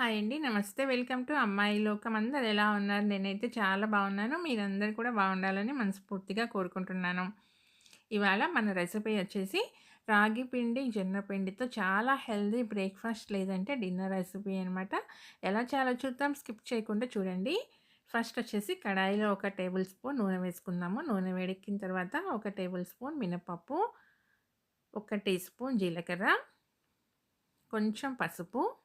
Hi అండి. నమస్తే. Welcome to అమ్మాయి లోకం. అందరు ఎలా ఉన్నారు? నేనైతే చాలా బాగున్నాను. మీరందరూ కూడా బాగుండాలని మనస్ఫూర్తిగా కోరుకుంటున్నాను. ఇవాళ మన రెసిపీ వచ్చేసి రాగి పిండి, జొన్న పిండితో చాలా హెల్దీ బ్రేక్‌ఫాస్ట్ లేదంటే డిన్నర్ రెసిపీ అనమాట. ఎలా చాలా చూద్దాం. స్కిప్ చేయకుండా చూడండి. ఫస్ట్ వచ్చేసి కడాయిలో ఒక టేబుల్ స్పూన్ నూనె వేసుకుందాము. నూనె వేడెక్కిన తర్వాత ఒక టేబుల్ స్పూన్ మినపప్పు, ఒక టీ స్పూన్ జీలకర్ర, కొంచెం పసుపు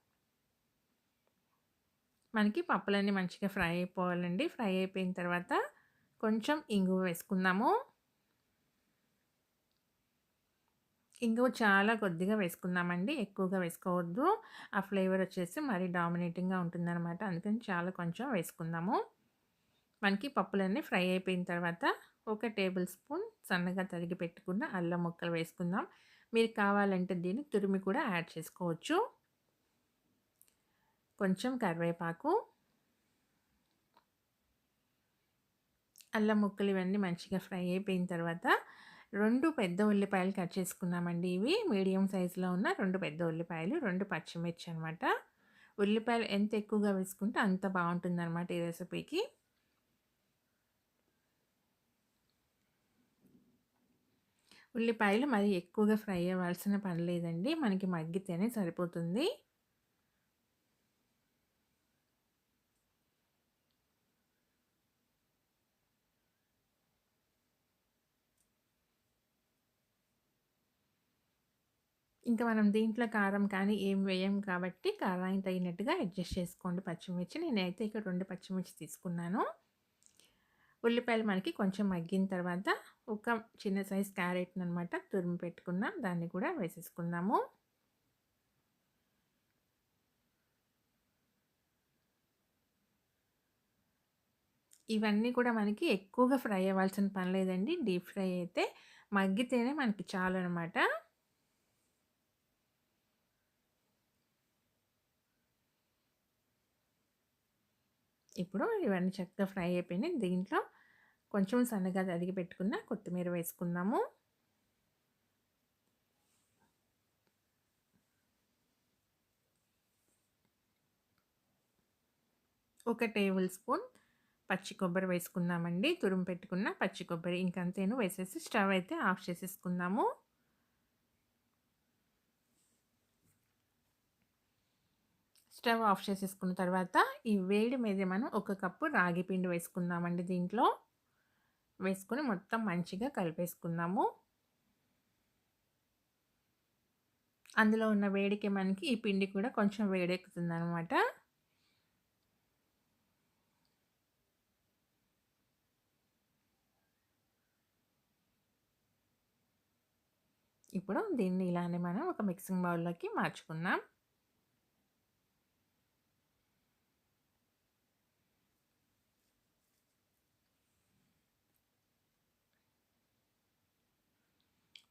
మనకి పప్పులన్నీ మంచిగా ఫ్రై అయిపోవాలండి. ఫ్రై అయిపోయిన తర్వాత కొంచెం ఇంగువ వేసుకుందాము. ఇంగువ చాలా కొద్దిగా వేసుకుందామండి. ఎక్కువగా వేసుకోవద్దు. ఆ ఫ్లేవర్ వచ్చేసి మరీ డామినేటింగ్‌గా ఉంటుందన్నమాట అందుకని చాలా కొంచెం వేసుకుందాము. మనకి పప్పులన్నీ ఫ్రై అయిపోయిన తర్వాత ఒక టేబుల్ స్పూన్ సన్నగా తరిగి పెట్టుకున్న అల్లం ముక్కలు వేసుకుందాం. మీరు కావాలంటే దీన్ని తురిమి కూడా యాడ్ చేసుకోవచ్చు. కొంచెం కరివేపాకు అల్లం ముక్కలు ఇవన్నీ మంచిగా ఫ్రై అయిపోయిన తర్వాత రెండు పెద్ద ఉల్లిపాయలు కట్ చేసుకున్నామండి ఇవి. మీడియం సైజులో ఉన్న రెండు పెద్ద ఉల్లిపాయలు రెండు పచ్చిమిర్చి అనమాట ఉల్లిపాయలు ఎంత ఎక్కువగా వేసుకుంటే అంత బాగుంటుందన్నమాట ఈ రెసిపీకి. ఉల్లిపాయలు మరి ఎక్కువగా ఫ్రై అవ్వాల్సిన పని లేదండి. మనకి మగ్గితేనే సరిపోతుంది. ఇంకా మనం దీంట్లో కారం కానీ ఏం వేయం కాబట్టి కారానికి తగినట్టుగా అడ్జస్ట్ చేసుకోండి. పచ్చిమిర్చి నేనైతే ఇక్కడ రెండు పచ్చిమిర్చి తీసుకున్నాను. ఉల్లిపాయలు మనకి కొంచెం మగ్గిన తర్వాత ఒక చిన్న సైజ్ క్యారెట్ని అనమాట తురిమి పెట్టుకున్నాం. దాన్ని కూడా వేసేసుకుందాము. ఇవన్నీ కూడా మనకి ఎక్కువగా ఫ్రై అవ్వాల్సిన పని లేదండి. డీప్ ఫ్రై అయితే మగ్గితేనే మనకి చాలు అనమాట ఇప్పుడు ఇవన్నీ చక్కగా ఫ్రై అయిపోయినాయి. దీంట్లో కొంచెం సన్నగా తరిగి పెట్టుకున్న కొత్తిమీర వేసుకుందాము. ఒక టేబుల్ స్పూన్ పచ్చి కొబ్బరి వేసుకుందామండి. తురుము పెట్టుకున్న పచ్చి కొబ్బరి ఇంకంతేను వేసేసి స్టవ్ అయితే ఆఫ్ చేసేసుకుందాము. స్టవ్ ఆఫ్ చేసేసుకున్న తర్వాత ఈ వేడి మీద మనం ఒక కప్పు రాగి పిండి వేసుకుందామండి దీంట్లో. వేసుకొని మొత్తం మంచిగా కలిపేసుకుందాము. అందులో ఉన్న వేడికి మనకి ఈ పిండి కూడా కొంచెం వేడెక్కుతుంది అనమాట ఇప్పుడు దీన్ని ఇలానే మనం ఒక మిక్సింగ్ బౌల్లోకి మార్చుకుందాం.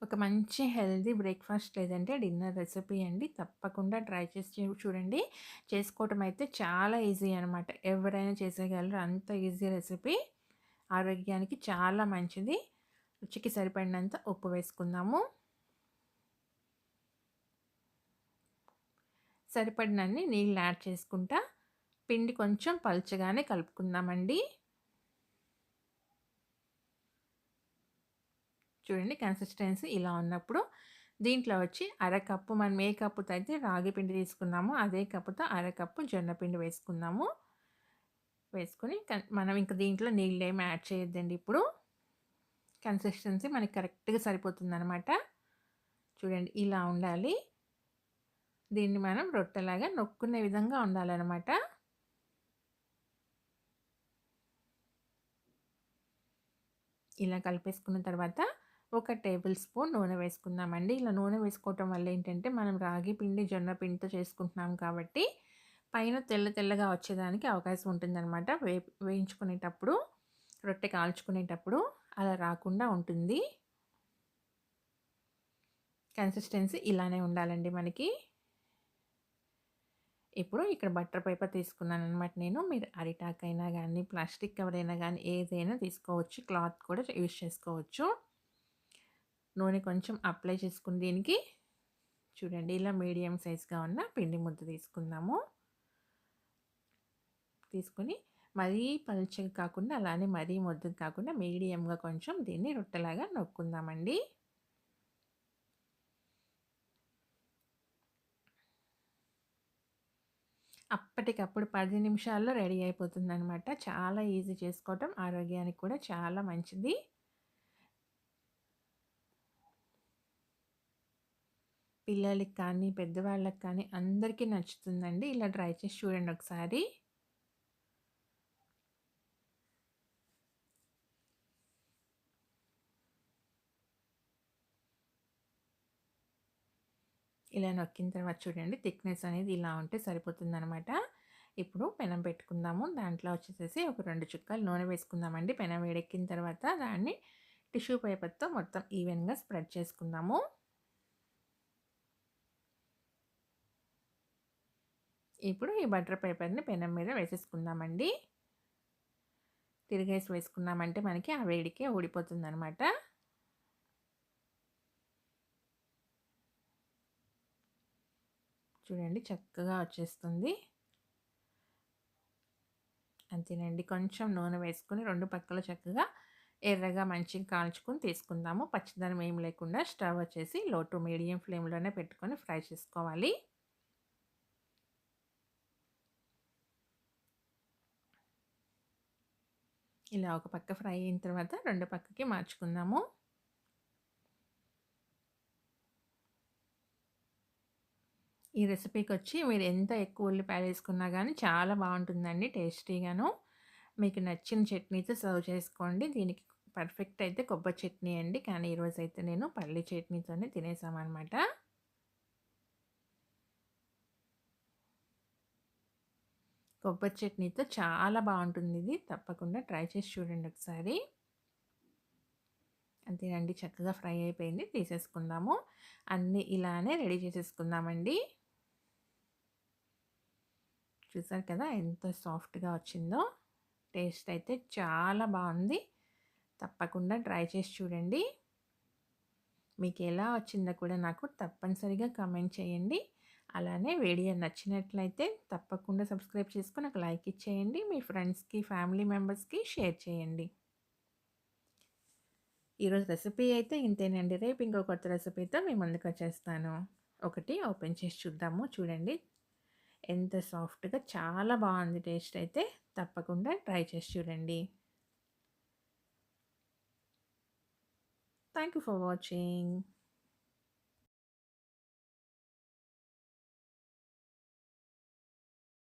ఒక మంచి హెల్దీ బ్రేక్ఫాస్ట్ లేదంటే డిన్నర్ రెసిపీ అండి. తప్పకుండా ట్రై చేసి చూడండి. చేసుకోవటం అయితే చాలా ఈజీ అనమాట ఎవరైనా చేసేయగలరు. అంత ఈజీ రెసిపీ. ఆరోగ్యానికి చాలా మంచిది. రుచికి సరిపడినంత ఉప్పు వేసుకుందాము. సరిపడినన్ని నీళ్ళు యాడ్ చేసుకుంటా. పిండి కొంచెం పలుచగానే కలుపుకుందామండి. చూడండి కన్సిస్టెన్సీ ఇలా ఉన్నప్పుడు దీంట్లో వచ్చి అరకప్పు మనం ఏ కప్పుతో అయితే రాగి పిండి తీసుకున్నామో అదే కప్పుతో అరకప్పు జొన్న పిండి వేసుకుందాము. వేసుకొని మనం ఇంకా దీంట్లో నీళ్ళు ఏమి యాడ్ చేయొద్దండి ఇప్పుడు. కన్సిస్టెన్సీ మనకి కరెక్ట్గా సరిపోతుందనమాట చూడండి ఇలా ఉండాలి. దీన్ని మనం రొట్టెలాగా నొక్కునే విధంగా ఉండాలన్నమాట. ఇలా కలిపేసుకున్న తర్వాత ఒక టేబుల్ స్పూన్ నూనె వేసుకుందామండి. ఇలా నూనె వేసుకోవటం వల్ల ఏంటంటే మనం రాగి పిండి జొన్న పిండితో చేసుకుంటున్నాం కాబట్టి పైన తెల్ల తెల్లగా వచ్చేదానికి అవకాశం ఉంటుందన్నమాట. వే వేయించుకునేటప్పుడు రొట్టె కాల్చుకునేటప్పుడు అలా రాకుండా ఉంటుంది. కన్సిస్టెన్సీ ఇలానే ఉండాలండి మనకి. ఇప్పుడు ఇక్కడ బట్టర్ పేపర్ తీసుకున్నాను అనమాట నేను. మీరు అరిటాక్ అయినా కానీ ప్లాస్టిక్ కవర్ అయినా కానీ ఏదైనా తీసుకోవచ్చు. క్లాత్ కూడా యూజ్ చేసుకోవచ్చు. నూనె కొంచెం అప్లై చేసుకుని దీనికి చూడండి ఇలా మీడియం సైజ్గా ఉన్న పిండి ముద్ద తీసుకుందాము. తీసుకొని మరీ పలుచగా కాకుండా అలానే మరీ మొద్దుగా కాకుండా మీడియంగా కొంచెం దీన్ని రొట్టెలాగా నొక్కుందామండి. అప్పటికప్పుడు పది నిమిషాల్లో రెడీ అయిపోతుంది అనమాట చాలా ఈజీ చేసుకోవటం ఆరోగ్యానికి కూడా చాలా మంచిది. పిల్లలకి కానీ పెద్దవాళ్ళకి కానీ అందరికీ నచ్చుతుందండి. ఇలా ట్రై చేసి చూడండి ఒకసారి. ఇలా నొక్కిన తర్వాత చూడండి థిక్నెస్ అనేది ఇలా ఉంటే సరిపోతుందనమాట ఇప్పుడు పెనం పెట్టుకుందాము. దాంట్లో వచ్చేసేసి ఒక రెండు చుక్కలు నూనె వేసుకుందామండి. పెనం వేడెక్కిన తర్వాత దాన్ని టిష్యూ పేపర్తో మొత్తం ఈవెన్గా స్ప్రెడ్ చేసుకుందాము. ఇప్పుడు ఈ బటర్ పేపర్ని పెనం మీద వేసేసుకుందామండి. తిరిగేసి వేసుకున్నామంటే మనకి ఆ వేడికే ఊడిపోతుంది అనమాట చూడండి చక్కగా వచ్చేస్తుంది. అంతేనండి కొంచెం నూనె వేసుకొని రెండు పక్కల చక్కగా ఎర్రగా మంచిగా కాల్చుకొని తీసుకుందాము. పచ్చిదనం ఏం లేకుండా స్టవ్ వచ్చేసి లో టు మీడియం ఫ్లేమ్లోనే పెట్టుకొని ఫ్రై చేసుకోవాలి. ఇలా ఒక పక్క ఫ్రై అయిన తర్వాత రెండు పక్కకి మార్చుకుందాము. ఈ రెసిపీకి వచ్చి మీరు ఎంత ఎక్కువ ఉల్లిపాయలు వేసుకున్నా కానీ చాలా బాగుంటుందండి టేస్టీగాను. మీకు నచ్చిన చట్నీతో సర్వ్ చేసుకోండి. దీనికి పర్ఫెక్ట్ అయితే కొబ్బరి చట్నీ అండి. కానీ ఈరోజు అయితే నేను పల్లి చట్నీతోనే తినేసామన్నమాట. కొబ్బరి చట్నీతో చాలా బాగుంటుంది ఇది. తప్పకుండా ట్రై చేసి చూడండి ఒకసారి. అంతేనండి చక్కగా ఫ్రై అయిపోయింది. తీసేసుకుందాము. అన్నీ ఇలానే రెడీ చేసేసుకుందామండి. చూసారు కదా ఎంత సాఫ్ట్గా వచ్చిందో. టేస్ట్ అయితే చాలా బాగుంది. తప్పకుండా ట్రై చేసి చూడండి. మీకు ఎలా వచ్చిందో కూడా నాకు తప్పనిసరిగా కమెంట్ చేయండి. అలానే వీడియో నచ్చినట్లయితే తప్పకుండా సబ్స్క్రైబ్ చేసుకుని ఒక లైక్ ఇచ్చేయండి. మీ ఫ్రెండ్స్కి ఫ్యామిలీ మెంబర్స్కి షేర్ చేయండి. ఈరోజు రెసిపీ అయితే ఇంతేనండి. రేపు ఇంకో కొత్త రెసిపీతో మీ ముందుకు వచ్చేస్తాను. ఒకటి ఓపెన్ చేసి చూద్దాము. చూడండి. ఎంత సాఫ్ట్గా చాలా బాగుంది టేస్ట్ అయితే. తప్పకుండా ట్రై చేసి చూడండి. Thank you for watching.